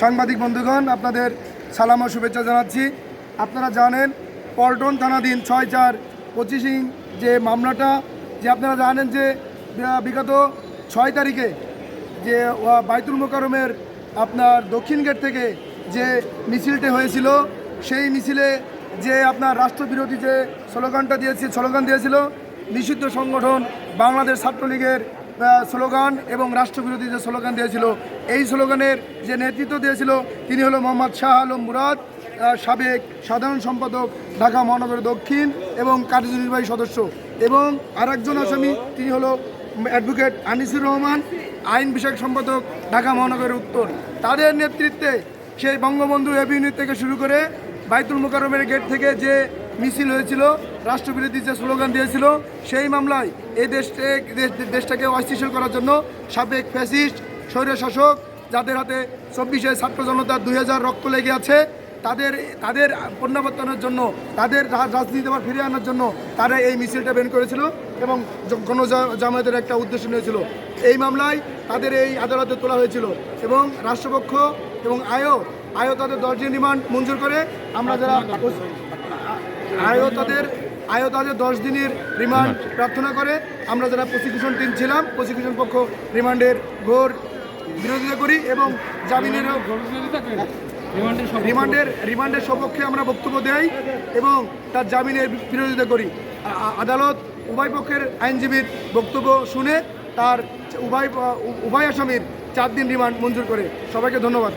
সাংবাদিক বন্ধুগণ, আপনাদের সালাম ও শুভেচ্ছা জানাচ্ছি। আপনারা জানেন, পল্টন থানাধীন ছয় চার পঁচিশিং যে মামলাটা, যে আপনারা জানেন যে বিগত ছয় তারিখে যে বাইতুল মোকারমের আপনার দক্ষিণ গেট থেকে যে মিছিলটি হয়েছিল, সেই মিছিলে যে আপনার রাষ্ট্রবিরোধী যে স্লোগানটা দিয়েছে, স্লোগান দিয়েছিল, নিষিদ্ধ সংগঠন বাংলাদেশ ছাত্রলীগের স্লোগান এবং রাষ্ট্রবিরোধী যে স্লোগান দিয়েছিল, এই স্লোগানের যে নেতৃত্ব দিয়েছিল, তিনি হলো মোহাম্মদ শাহ আলম মুরাদ সাবেক সাধারণ সম্পাদক ঢাকা মহানগর দক্ষিণ এবং কার্যনির্বাহী সদস্য। এবং আরেকজন আসামি, তিনি হলো অ্যাডভোকেট আনিসুর রহমান, আইন বিষয়ক সম্পাদক ঢাকা মহানগরের উত্তর। তাদের নেতৃত্বে সেই বঙ্গবন্ধু এভিনিউ থেকে শুরু করে বাইতুল মোকারমের গেট থেকে যে মিছিল হয়েছিল, রাষ্ট্রবিরোধী যে স্লোগান দিয়েছিল, সেই মামলায় এই দেশকে, দেশ- দেশটাকে অস্থিতিশীল করার জন্য সাবেক ফ্যাসিস্ট, স্বৈরশাসক, যাদের হাতে চব্বিশে ছাত্র জনতার দুই হাজার রক্ত লেগে আছে, তাদের তাদের প্রত্যাবর্তনের জন্য, তাদের রাজনীতি আবার ফিরিয়ে আনার জন্য তারা এই মিছিলটা বের করেছিল এবং গণজামায়াতের একটা উদ্দেশ্য নিয়েছিল। এই মামলায় তাদের এই আদালতে তোলা হয়েছিল এবং রাষ্ট্রপক্ষ এবং আয়ও আয়ো তাদের দশ দিন রিমান্ড মঞ্জুর করে আমরা যারা আয়ও তাদের আয়ও তাদের দশ দিনের রিমান্ড প্রার্থনা করে। আমরা যারা প্রসিকিউশন টিম ছিলাম প্রসিকিউশন পক্ষ রিমান্ডের ঘোর বিরোধিতা করি এবং জামিনেরও রিমান্ডের রিমান্ডের সপক্ষে? আমরা বক্তব্য দেই এবং তার জামিনের বিরোধিতা করি। আদালত উভয় পক্ষের আইনজীবীর বক্তব্য শুনে তার উভয় উভয় আসামির চার দিন রিমান্ড মঞ্জুর করে। সবাইকে ধন্যবাদ।